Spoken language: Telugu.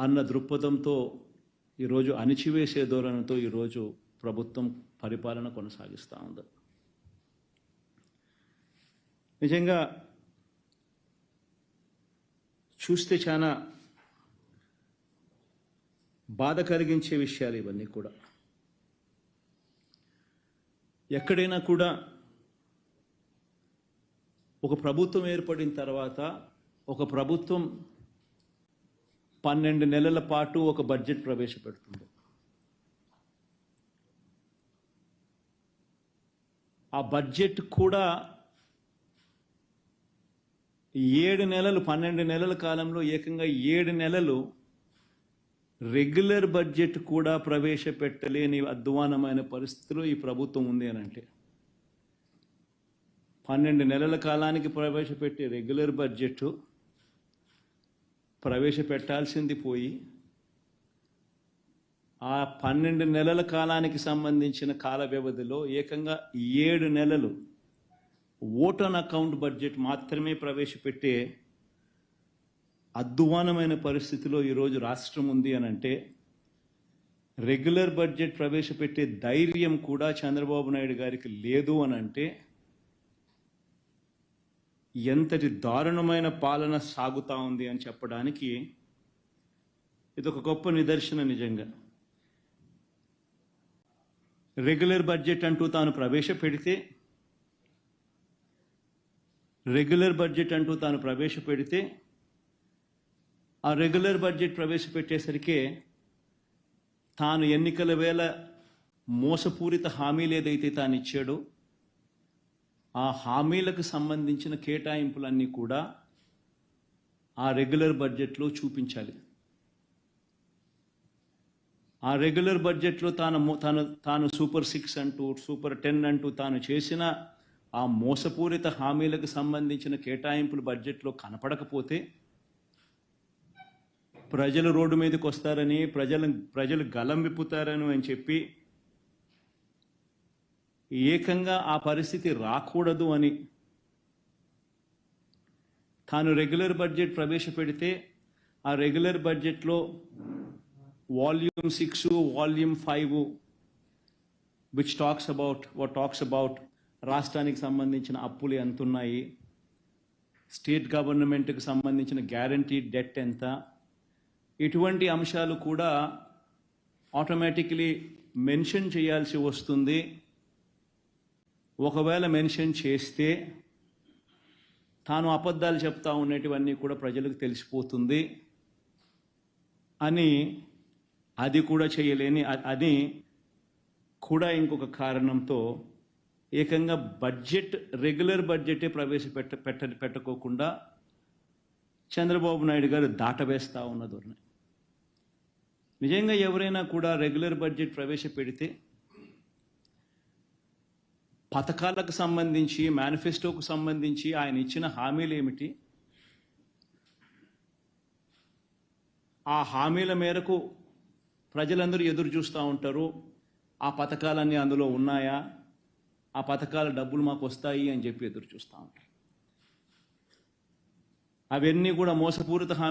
అన్న దృక్పథంతో ఈరోజు అణిచివేసే ధోరణితో ఈరోజు ప్రభుత్వం పరిపాలన కొనసాగిస్తూ ఉంది. నిజంగా చూస్తే చాలా బాధ కలిగించే విషయాలు ఇవన్నీ కూడా. ఎక్కడైనా కూడా ఒక ప్రభుత్వం ఏర్పడిన తర్వాత ఒక ప్రభుత్వం పన్నెండు నెలల పాటు ఒక బడ్జెట్ ప్రవేశపెడుతుంది. ఆ బడ్జెట్ కూడా ఏడు నెలలు పన్నెండు నెలల కాలంలో ఏకంగా ఏడు నెలలు రెగ్యులర్ బడ్జెట్ కూడా ప్రవేశపెట్టలేని అధ్వానమైన పరిస్థితిలో ఈ ప్రభుత్వం ఉంది అని అంటే పన్నెండు నెలల కాలానికి ప్రవేశపెట్టే రెగ్యులర్ బడ్జెట్ ప్రవేశపెట్టాల్సింది పోయి ఆ పన్నెండు నెలల కాలానికి సంబంధించిన కాల వ్యవధిలో ఏకంగా ఏడు నెలలు ఓటన్ అకౌంట్ బడ్జెట్ మాత్రమే ప్రవేశపెట్టే అద్వానమైన పరిస్థితిలో ఈరోజు రాష్ట్రం ఉంది అని అంటే రెగ్యులర్ బడ్జెట్ ప్రవేశపెట్టే ధైర్యం కూడా చంద్రబాబు నాయుడు గారికి లేదు అని అంటే ఎంతటి దారుణమైన పాలన సాగుతూ ఉంది అని చెప్పడానికి ఇది ఒక గొప్ప నిదర్శన నిజంగా. రెగ్యులర్ బడ్జెట్ అంటూ తాను ప్రవేశపెడితే రెగ్యులర్ బడ్జెట్ అంటూ తాను ప్రవేశపెడితే ఆ రెగ్యులర్ బడ్జెట్ ప్రవేశపెట్టేసరికి తాను ఎన్నికల వేళ మోసపూరిత హామీలు ఏదైతే తాను ఇచ్చాడో ఆ హామీలకు సంబంధించిన కేటాయింపులన్నీ కూడా ఆ రెగ్యులర్ బడ్జెట్లో చూపించాలి. ఆ రెగ్యులర్ బడ్జెట్లో తాను తాను తాను సూపర్ సిక్స్ అంటూ సూపర్ టెన్ అంటూ తాను చేసిన ఆ మోసపూరిత హామీలకు సంబంధించిన కేటాయింపులు బడ్జెట్లో కనపడకపోతే ప్రజలు రోడ్డు మీదకి వస్తారని ప్రజలు ప్రజలు గలం విప్పుతారని అని చెప్పి ఏకంగా ఆ పరిస్థితి రాకూడదు అని. తాను రెగ్యులర్ బడ్జెట్ ప్రవేశపెడితే ఆ రెగ్యులర్ బడ్జెట్లో volume six volume five which talks about what talks about రాష్ట్రానికి సంబంధించిన అప్పులు ఎంతున్నాయి స్టేట్ గవర్నమెంట్కి సంబంధించిన గ్యారంటీ డెట్ ఎంత ఇటువంటి అంశాలు కూడా ఆటోమేటిక్లీ మెన్షన్ చేయాల్సి వస్తుంది. ఒకవేళ మెన్షన్ చేస్తే తాను అబద్ధాలు చెప్తా ఉండేటివన్నీ కూడా ప్రజలకు తెలిసిపోతుంది అని అది కూడా చేయలేని అని కూడా ఇంకొక కారణంతో ఏకంగా బడ్జెట్ రెగ్యులర్ బడ్జెటే ప్రవేశపెట్ట పెట్ట పెట్టుకోకుండా చంద్రబాబు నాయుడు గారు దాటవేస్తూ ఉన్న ధోరణి. నిజంగా ఎవరైనా కూడా రెగ్యులర్ బడ్జెట్ ప్రవేశపెడితే పథకాలకు సంబంధించి మేనిఫెస్టోకు సంబంధించి ఆయన ఇచ్చిన హామీలు ఏమిటి? ఆ హామీల మేరకు ప్రజలందరూ ఎదురు చూస్తూ ఉంటారు. ఆ పథకాలన్నీ అందులో ఉన్నాయా? ఆ పథకాల డబ్బులు మాకు వస్తాయి అని చెప్పి ఎదురు చూస్తూ ఉంటారు. అవన్నీ కూడా మోసపూరిత హామీ